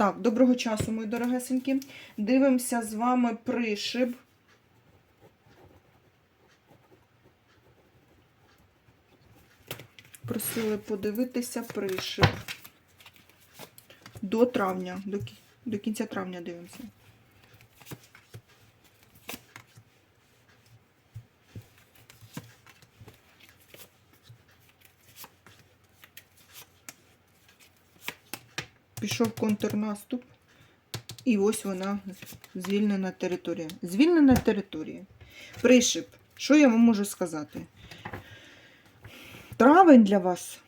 Так, доброго часу, мої дорогесенькі. Дивимося з вами пришиб. Просили подивитися пришиб. До травня, до, кінця травня дивимося. Пішов контрнаступ. І ось вона звільнена територія. Звільнена територія. Пришип. Що я вам можу сказати? Травень для вас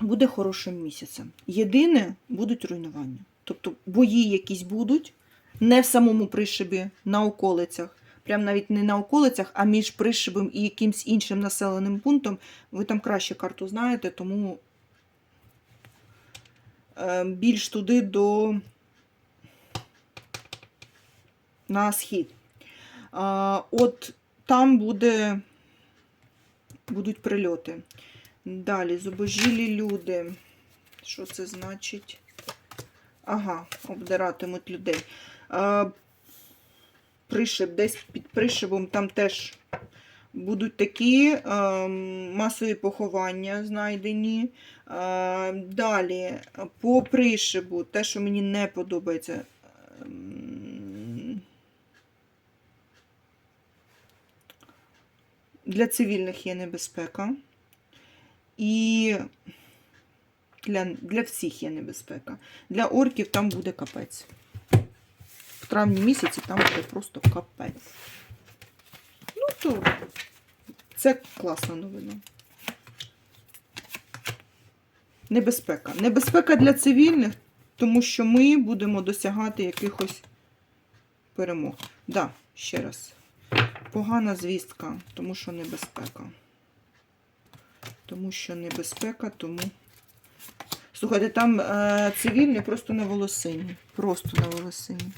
буде хорошим місяцем. Єдине, будуть руйнування. Тобто бої якісь будуть, не в самому пришибі, на околицях. Прям навіть не на околицях, а між пришибом і якимсь іншим населеним пунктом. Ви там краще карту знаєте, тому більш туди до на схід. От там буде, будуть прильоти. Далі, зубожілі люди. Що це значить? Ага, обдиратимуть людей. Пришиб, десь під пришибом там теж будуть такі а, масові поховання знайдені. А, далі, по пришибу, те, що мені не подобається. ем, Для цивільних є небезпека. І для, для всіх є небезпека. Для орків там буде капець. В травні місяці там буде просто капець. Ну, то це класна новина. Небезпека. Небезпека для цивільних, тому що ми будемо досягати якихось перемог. Так, да, ще раз. Погана звістка, тому що небезпека. Тому що небезпека, тому. Слухайте, там е, цивільні просто на волосині. Просто на волосині.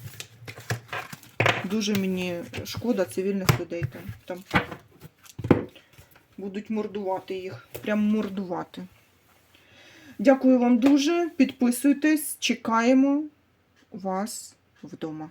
Дуже мені шкода цивільних людей там. Там будуть мордувати їх. Прям мордувати. Дякую вам дуже. Підписуйтесь, чекаємо вас вдома.